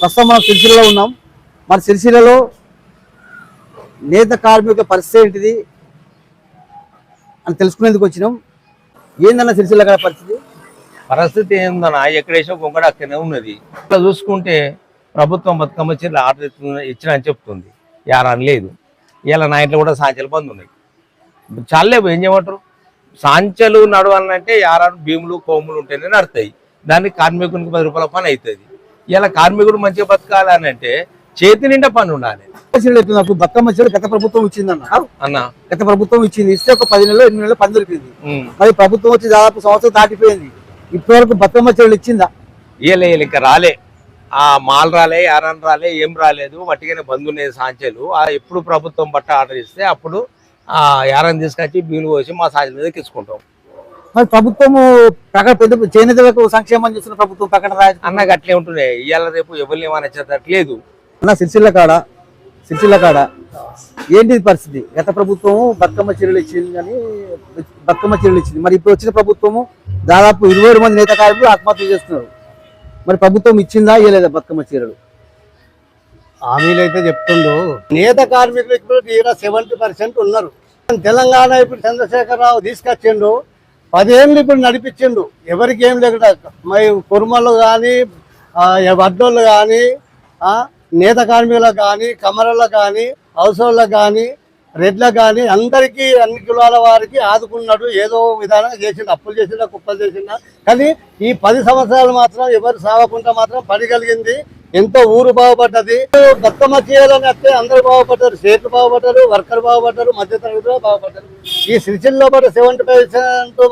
ప్రస్తుతం మనం సిరిసిల్లలో ఉన్నాం. మన సిరిసిల్లలో నేత కార్మికుల పరిస్థితి ఏంటిది అని తెలుసుకునేందుకు వచ్చినాం. ఏందన్న సిరిసిల్ల కాడ పరిస్థితి? పరిస్థితి ఏందన్నా? ఎక్కడేసో కొంగడ అక్కడనే ఉన్నది. ఇట్లా చూసుకుంటే ప్రభుత్వం బతుకమ్మ చీరలు ఆర్డర్ ఇచ్చిన అని చెప్తుంది. యారని లేదు. ఇలా నా ఇంట్లో కూడా సాంచలు బంద్ ఉన్నాయి. చాలే ఏం చేయమంటారు? సాంచలు నడవాలంటే యారాను భీములు కోములు ఉంటేనే నడతాయి. దానికి కార్మికునికి పది రూపాయల పని అవుతుంది. ఇలా కార్మికుడు మంచిగా బతకాలి అని అంటే చేతి నిండా పని ఉండాలి? అప్పుడు బతుకమ్మ చీర గత ప్రభుత్వం ఇచ్చిందన్న. అన్న. గత ప్రభుత్వం ఇచ్చింది. ఇస్తే ఒక పది నెలలు ఎనిమిది నెలలు పని దొరికింది. మరి ప్రభుత్వం వచ్చి దాదాపు సంవత్సరం దాటిపోయింది. ఇప్పటివరకు బతుకమ్మ చీరలు ఇచ్చిందా? ఇయ్యలే, ఇంకా రాలే. ఆ మాల్ రాలే యారన్ రాలే ఏం రాలేదు. వట్టిగానే బంద్ ఉన్నాయి సాంచెలు. ఆ ఎప్పుడు ప్రభుత్వం బట్ట ఆర్డర్ ఇస్తే అప్పుడు ఆ యారన్ తీసుకొచ్చి బిల్లు పోసి మా సాంచెల మీద ఎక్కించుకుంటాం మరి ప్రభుత్వము ప్రకటన పెద్ద చేనేతలకు సంక్షేమం చేస్తున్న ప్రభుత్వం ప్రకటన రాయ అన్నగా అట్లే ఉంటున్నాయి ఇవాళ రేపు ఎవరిని ఏమనొచ్చేటట్లేదు అన్న సిరిసిల్ల కాడ సిరిసిల్ల కాడ ఏంటి పరిస్థితి? గత ప్రభుత్వము బతుకమ్మ చీరలు ఇచ్చింది కానీ బతుకమ్మ చీరలు ఇచ్చింది. మరి ఇప్పుడు వచ్చిన ప్రభుత్వము దాదాపు ఇరవై ఏడు మంది నేత కార్మికులు ఆత్మహత్య చేస్తున్నారు. మరి ప్రభుత్వం ఇచ్చిందా ఇవ్వలేదా బతుకమ్మ చీరలు? హామీలు అయితే చెప్తుండు. నేత కార్మికులు ఇప్పుడు సెవెంటీ పర్సెంట్ ఉన్నారు. తెలంగాణ ఇప్పుడు చంద్రశేఖరరావు తీసుకొచ్చిండు. పదేళ్ళు ఇప్పుడు నడిపించిండు. ఎవరికి ఏం లేకుండా మరి కుర్మలు కానీ వడ్డోళ్ళు కానీ నేత కార్మికులకు కానీ కమరలకు కానీ అవసరాలకు కానీ రెడ్లకు కానీ అందరికీ అన్ని కులాల వారికి ఆదుకున్నాడు. ఏదో విధానం చేసిండు. అప్పులు చేసిందా కుప్పలు చేసిందా కానీ ఈ పది సంవత్సరాలు మాత్రం ఎవరు సాగకుండా మాత్రం పడగలిగింది ఎంతో ఊరు బాగుపడ్డది? బతుకమ్మ చేయాలని వస్తే అందరూ బాగుపడ్డారు స్టేట్లు బాగుపడ్డారు వర్కర్ బాగుపడ్డారు మధ్యతరగతి బాగుపడ్డారు. ఈ సిరిసిల్లో పాటు సెవెంటీ పర్సెంట్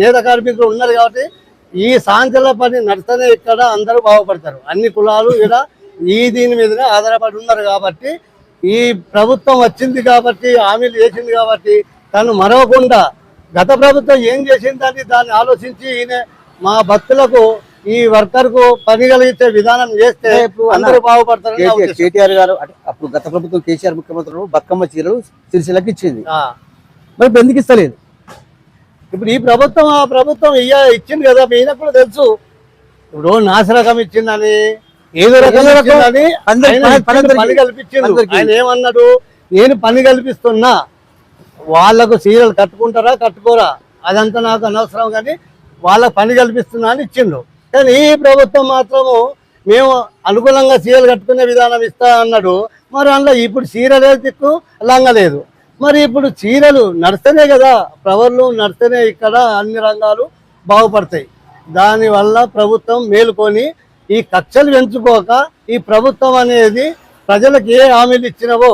నేత కార్మికులు ఉన్నారు కాబట్టి ఈ సాంచల పని నడిస్తేనే ఇక్కడ అందరూ బాగుపడతారు. అన్ని కులాలు ఇలా ఈ దీని మీదనే ఆధారపడి ఉన్నారు కాబట్టి ఈ ప్రభుత్వం వచ్చింది కాబట్టి హామీలు చేసింది కాబట్టి తను మరవకుండా గత ప్రభుత్వం ఏం చేసిందని దాన్ని ఆలోచించి ఈయన మా భక్తులకు ఈ వర్కర్కు పని కలిగించే విధానం చేస్తే అందరూ. కేటీఆర్ గారు అప్పుడు గత ప్రభుత్వం కేసీఆర్ ముఖ్యమంత్రులు బతుకమ్మ చీరలు సిరిసిల్లకి ఇచ్చింది. మరి ఎందుకు ఇస్తలేదు? ఇప్పుడు ఈ ప్రభుత్వం ఆ ప్రభుత్వం ఇయ్య ఇచ్చింది కదా ఈయనకు కూడా తెలుసు. ఇప్పుడు నాసిరకం ఇచ్చిందని ఏదో రకం పని- అందరికి. ఆయన ఏమన్నాడు? నేను పని కల్పిస్తున్నా. వాళ్ళకు సీరియల్ కట్టుకుంటారా కట్టుకోరా? అదంతా నాకు అనవసరం కానీ వాళ్ళకు పని కల్పిస్తున్నా అని ఇచ్చిండు. కానీ ఈ ప్రభుత్వం మాత్రము మేము అనుకూలంగా చీరలు కట్టుకునే విధానం ఇస్తా అన్నాడు. మరి అందులో ఇప్పుడు సీరియలే దిక్కు? లంగా లేదు మరి ఇప్పుడు చీరలు నడిస్తేనే కదా ప్రవర్లు నడిస్తేనే ఇక్కడ అన్ని రంగాలు బాగుపడతాయి. దానివల్ల ప్రభుత్వం మేలుకొని ఈ కక్షలు పెంచుకోక ఈ ప్రభుత్వం అనేది ప్రజలకు ఏ హామీలు ఇచ్చినవో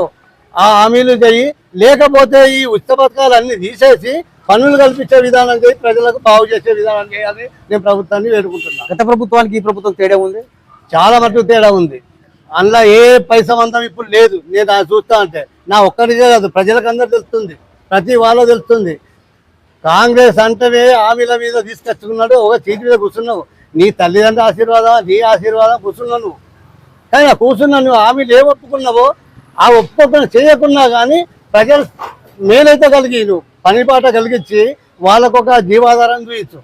ఆ హామీలు చేయి లేకపోతే ఈ ఉచిత పథకాలు అన్నీ తీసేసి పన్నులు కల్పించే విధానం చేయి ప్రజలకు బాగు చేసే విధానం చేయాలని నేను ప్రభుత్వాన్ని వేడుకుంటున్నాను గత ప్రభుత్వానికి ఈ ప్రభుత్వం తేడా ఉంది? చాలా మటుకు తేడా ఉంది. అందులో ఏ పైసా మందం ఇప్పుడు లేదు. నేను చూస్తా అంటే నా ఒక్కరికే కాదు ప్రజలకు అందరు తెలుస్తుంది. ప్రతి వాళ్ళ తెలుస్తుంది. కాంగ్రెస్ అంటేనే హామీల మీద తీసుకొచ్చుకున్నాడు ఒక సీటు మీద కూర్చున్నావు. నీ తల్లిదండ్రుల ఆశీర్వాదం నీ ఆశీర్వాదం కూర్చున్నావు నువ్వు. కానీ కూర్చున్నా నువ్వు హామీలు ఏ ఒప్పుకున్నావో ఆ ఒప్పుకోకుండా చేయకున్నా కానీ ప్రజలు మేలైతే కలిగి నువ్వు. పనిపాట కలిగించి వాళ్ళకు ఒక జీవాధారం చూపించు.